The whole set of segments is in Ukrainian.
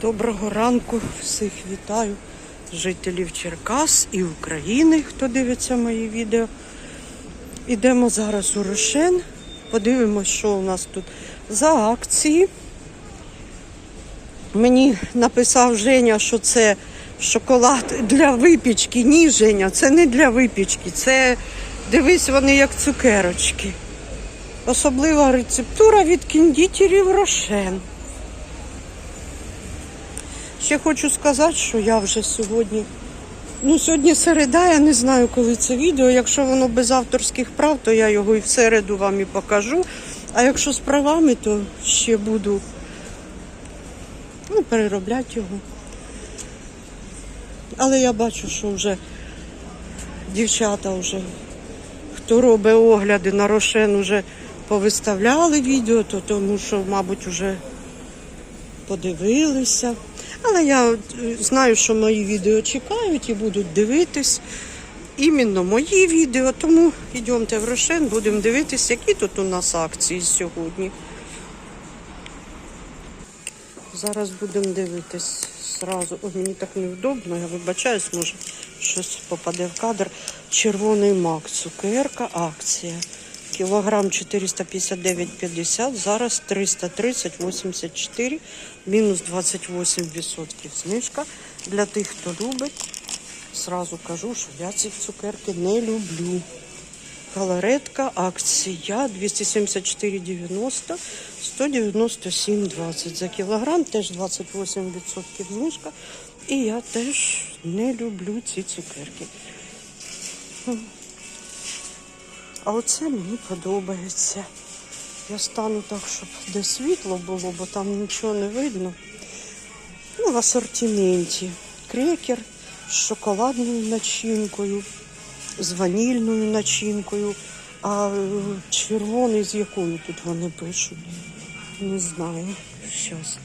Доброго ранку, всіх вітаю, жителів Черкас і України, хто дивиться мої відео. Ідемо зараз у Рошен, подивимось, що у нас тут за акції. Мені написав Женя, що це шоколад для випічки. Ні, Женя, це не для випічки. Це дивись, вони як цукерочки. Особлива рецептура від кондитерів Рошен. Ще хочу сказати, що я вже сьогодні. Ну, сьогодні середа, я не знаю, коли це відео. Якщо воно без авторських прав, то я його і в середу вам і покажу. А якщо з правами, то ще буду ну, переробляти його. Але я бачу, що вже дівчата вже, хто робить огляди на Рошен, вже повиставляли відео, то тому що, мабуть, вже подивилися. Але я е, знаю, що мої відео чекають і будуть дивитись. Іменно мої відео, тому йдемте в Рошен, будемо дивитись, які тут у нас акції сьогодні. Зараз будемо дивитись зразу. О, мені так невдобно, я вибачаюсь, може щось попаде в кадр. Червоний мак, цукерка, акція. Кілограм 459,50, зараз 330,84, мінус 28% знижка. Для тих, хто любить, зразу кажу, що я ці цукерки не люблю. Галаретка, акція 274,90, 197,20 за кілограм, теж 28% знижка. І я теж не люблю ці цукерки. А оце мені подобається. Я стану так, щоб де світло було, бо там нічого не видно. Ну, в асортименті. Крекер з шоколадною начинкою, з ванільною начинкою. А е, червоний з якою тут вони пишуть? Не знаю. Щас.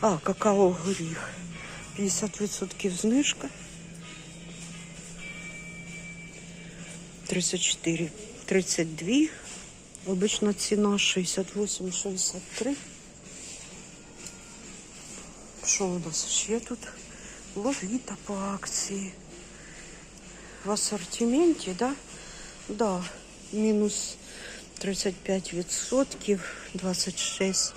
А, какао горіх. 50% знижка. 34, 32. Обична ціна 68, 63. Що у нас ще тут? Ловіта по акції. В асортименті, да? Да, мінус 35%, 26,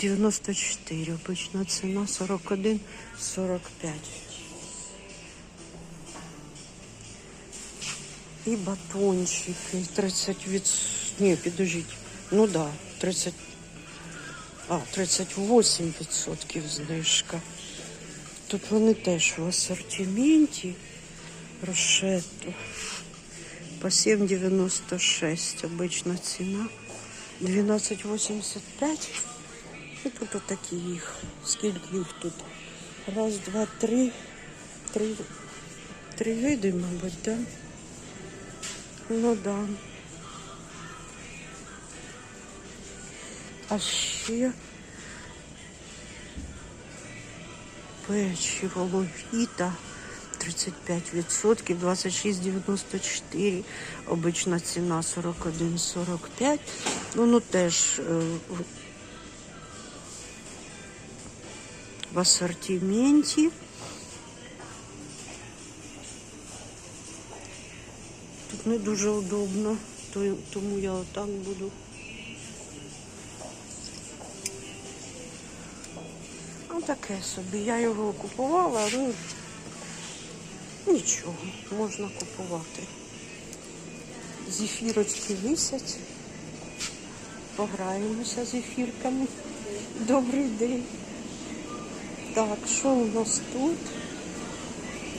94. Обична ціна 41, 45. І батончики 30 від... Ні, підождіть. Ну да, 30... А, 38% знижка. Тут вони теж в асортименті. Рошетто. По 7,96 обична ціна. 12,85. І тут отакі їх. Скільки їх тут? Раз, два, три. Три, три види, мабуть, так? Да? Ну да. А ще печиво ловіта 35%, 26,94. Обична ціна 41,45. Воно теж е, в асортименті. Тут не дуже удобно, тому я отак буду. Ну таке собі. Я його купувала, ну нічого, можна купувати. Зефірочки висять. Пограємося з ефірками. Добрий день. Так, що у нас тут?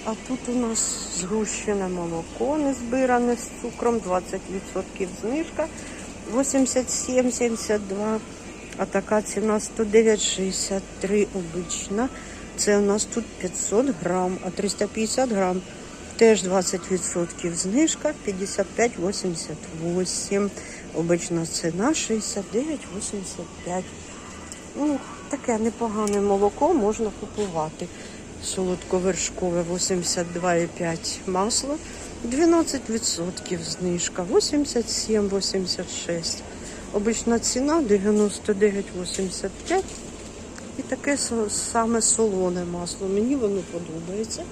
А тут у нас згущене молоко незбиране з цукром, 20% знижка, 87,72. А така ціна 109,63 обична. Це у нас тут 500 грам, а 350 грам теж 20% знижка, 55,88. Обична ціна 69,85. Ну, таке непогане молоко можна купувати. Солодковершкове 82,5 масло, 12% знижка, 87,86. Обична ціна 99,85. І таке саме солоне масло. Мені воно подобається.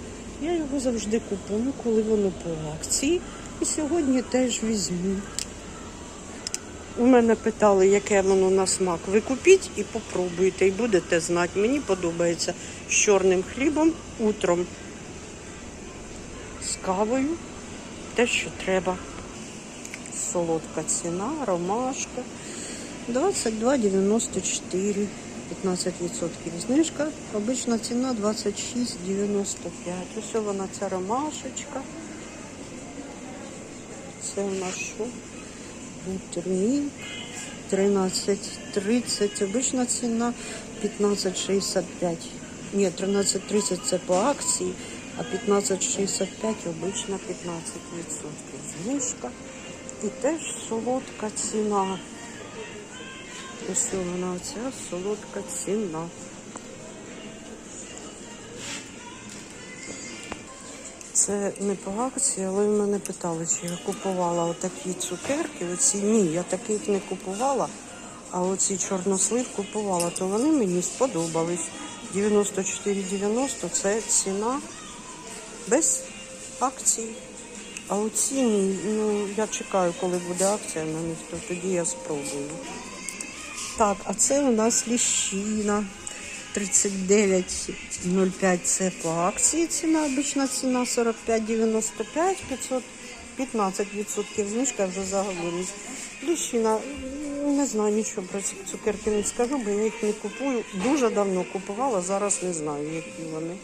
Я його завжди купую, коли воно по акції. І сьогодні теж візьму. У мене питали, яке воно на смак. Ви купіть і попробуйте, і будете знати. Мені подобається з чорним хлібом утром, з кавою, те, що треба. Солодка ціна, ромашка. 22,94. 15% знижка. Обична ціна 26,95. Ось вона ця ромашечка. Це у нас що? Бутермілк 13,30. Обична ціна 15,65. Ні, 13,30 це по акції, а 15,65 обична 15% знижка. І теж солодка ціна. Ось вона ця солодка ціна. Це не по акції, але в мене питали, чи я купувала отакі цукерки. Оці ні, я таких не купувала, а оці чорнослив купувала, то вони мені сподобались. 94,90 це ціна без акції. А оці, ні, ну я чекаю, коли буде акція на них, то тоді я спробую. Так, а це у нас ліщина. 39,05 це по акції ціна, обична ціна 45,95, 515% знижка, вже заговорюсь. Ліщина, не знаю нічого про ці цукерки не скажу, бо я їх не купую. Дуже давно купувала, зараз не знаю, які вони.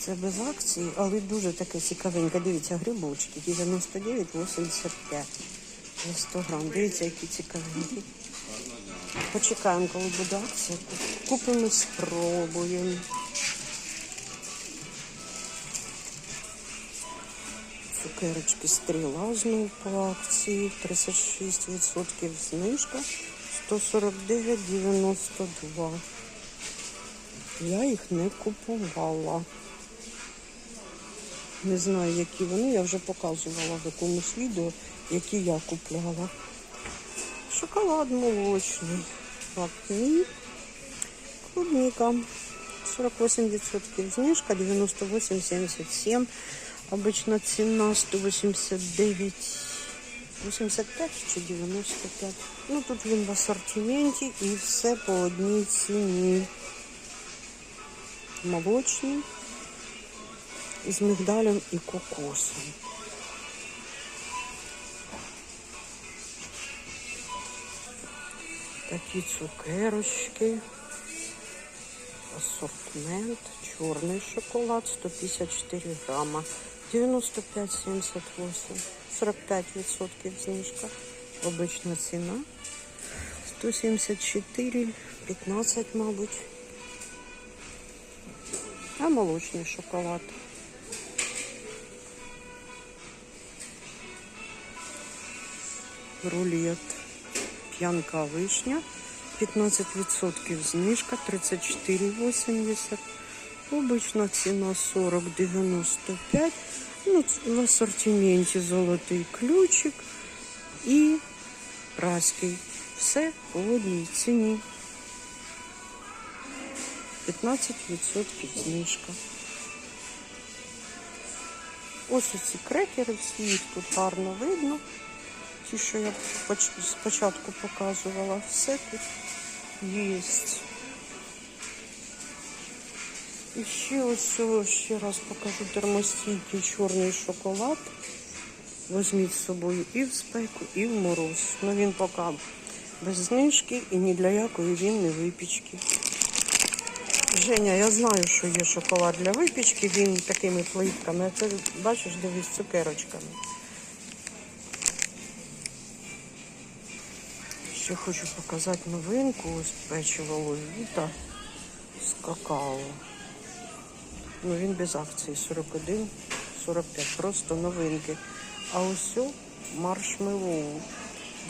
Це без акції, але дуже таке цікавеньке. Дивіться, грибочки 99,85 за 100 грам. Дивіться, які цікавенькі. Почекаємо, коли буде акція. Купимо, спробуємо. Цукерочки стріла знову по акції. 36% знижка. 149,92. Я їх не купувала. Не знаю, які вони. Я вже показувала в якомусь відео, які я купляла. Шоколад молочний. Вапні. Клубника. 48% знижка, 98,77. Обычно цена 189, 85 чи 95. Ну тут він в асортименті і все по одній ціні. Молочний з мигдалем і кокосом. Такі цукерочки. Ассортимент. Чорний шоколад 154 грама. 95,78. 45% знижка. Обична ціна. 174, 15, мабуть. А молочний шоколад. Рулет. П'янка вишня. 15% знижка 34,80. Обична ціна 40,95. Ну, в асортименті золотий ключик і праський. Все по одній ціні. 15% знижка. Ось ці крекери, всі їх тут гарно видно. Ті, що я спочатку показувала, все тут є. І ще ось ще раз покажу термостійкий чорний шоколад. Візьміть з собою і в спеку, і в мороз. Ну він поки без знижки і ні для якої він не випічки. Женя, я знаю, що є шоколад для випічки, він такими плитками. Це бачиш, дивись, цукерочками. Ще хочу показати новинку. Ось печиво Луїта з какао. Ну він без акції 41, 45, просто новинки. А ось маршмеллоу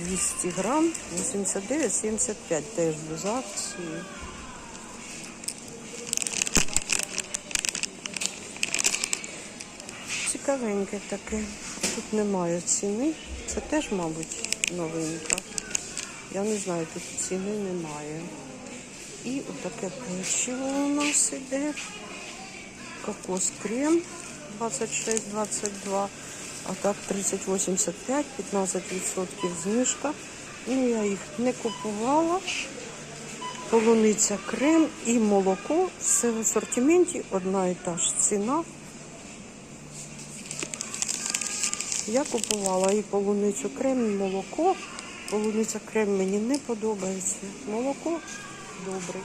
200 грам, 89,75 теж без акції. Цікавеньке таке. Тут немає ціни. Це теж, мабуть, новинка. Я не знаю, тут ціни немає. І отаке печиво у нас іде. Кокос крем 26-22, а так 30-85, 15% знижка. Ну, я їх не купувала. Полуниця крем і молоко. Все в асортименті, одна і та ж ціна. Я купувала і полуницю крем, і молоко. Полуниця крем мені не подобається. Молоко добре.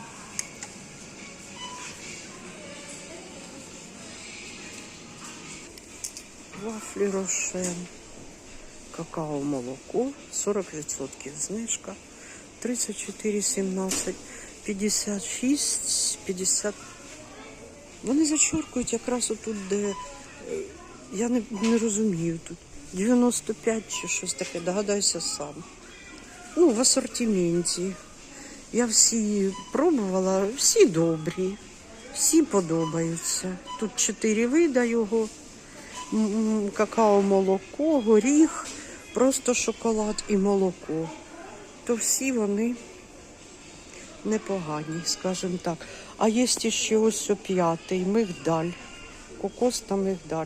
Вафлі Рошен. Какао молоко 40% знижка. 34,17, 56, 50. Вони зачеркують якраз отут, де е, я не, не розумію тут. 95 чи щось таке, догадайся сам. Ну, в асортименті. Я всі пробувала, всі добрі, всі подобаються. Тут чотири вида його. Какао, молоко, горіх, просто шоколад і молоко. То всі вони непогані, скажімо так. А є ще ось п'ятий, мигдаль. Кокос та мигдаль.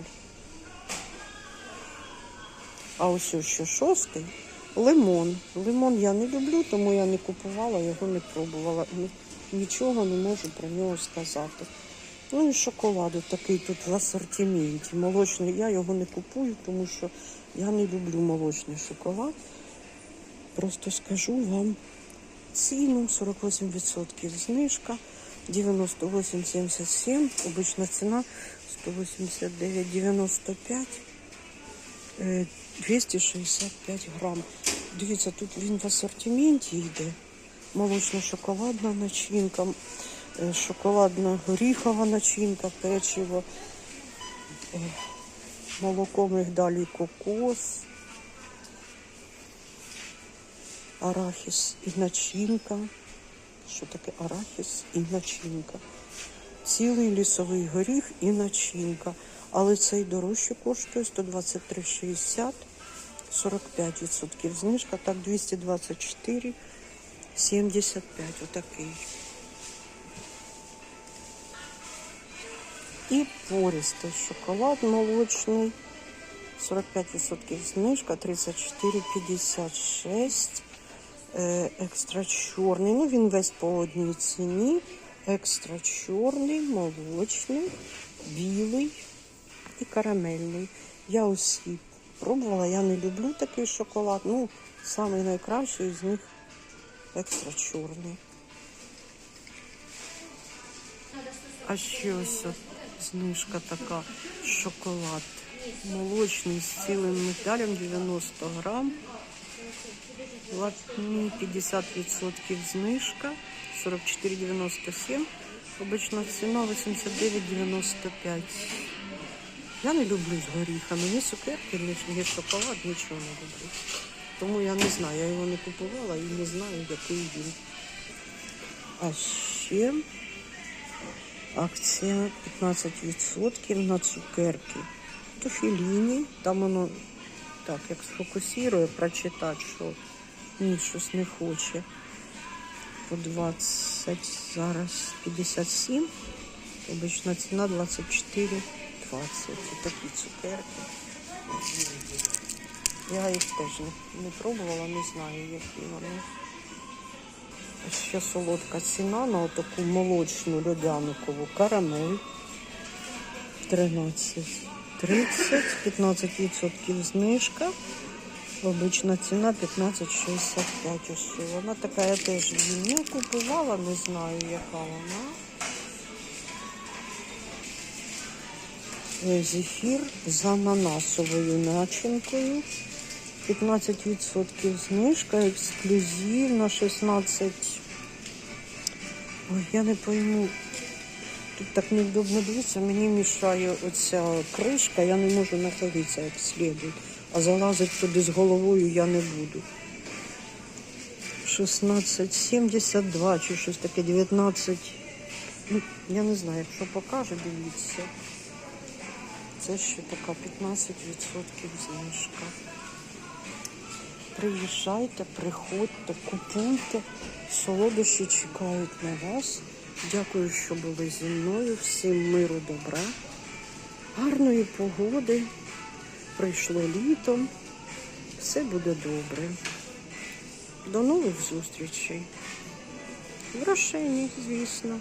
А ось ще шостий лимон. Лимон я не люблю, тому я не купувала, його не пробувала. Нічого не можу про нього сказати. Ну і шоколад такий тут в асортименті. Молочний я його не купую, тому що я не люблю молочний шоколад. Просто скажу вам ціну 48% знижка, 98,77, обична ціна 189,95, е, 265 грам. Дивіться, тут він в асортименті йде. Молочно-шоколадна начинка, е, шоколадна горіхова начинка, печиво, е, молоко, мигдалі, кокос. арахіс і начинка. Що таке арахіс і начинка? Цілий лісовий горіх і начинка. Але цей дорожче коштує 123,60, 45% знижка, так 224, 75, отакий. І пористий шоколад молочний. 45% знижка, 34,56. Е, Екстра чорний. Ну, він весь по одній ціні. Екстра чорний, молочний, білий і карамельний. Я усі пробувала, я не люблю такий шоколад. Ну, самий найкращий з них екстра чорний. А ще ось знижка така шоколад. Молочний з цілим мигдалем 90 грам. Латні 50% знижка. 44,97. Обична ціна 89,95. Я не люблю з горіхами. Ні цукерки, ні, шоколад, нічого не люблю. Тому я не знаю, я його не купувала і не знаю, який він. А ще акція 15% на цукерки. То філіні, там воно так, як сфокусує, прочитати, що ні, щось не хоче. По 20, зараз 57. Обична ціна 24,20. Такі цукерки. Я їх теж не, не пробувала, не знаю, які вони. Ще солодка ціна на таку молочну льодяникову карамель. 13. 30, 15% знижка. Обична ціна 15,65 ось. Вона така, я теж її не купувала, не знаю, яка вона. Зефір з ананасовою начинкою. 15% знижка, ексклюзивна 16. Ой, я не пойму. Тут так невдобно дивитися, мені мішає оця кришка, я не можу нахилитися як слід. А залазити туди з головою я не буду. 16,72 чи щось таке, 19. Ну, я не знаю, якщо покаже, дивіться. Це ще така 15% знижка. Приїжджайте, приходьте, купуйте. Солодощі чекають на вас. Дякую, що були зі мною. Всім миру, добра, гарної погоди. Прийшло літо. Все буде добре. До нових зустрічей. В Рошені, звісно.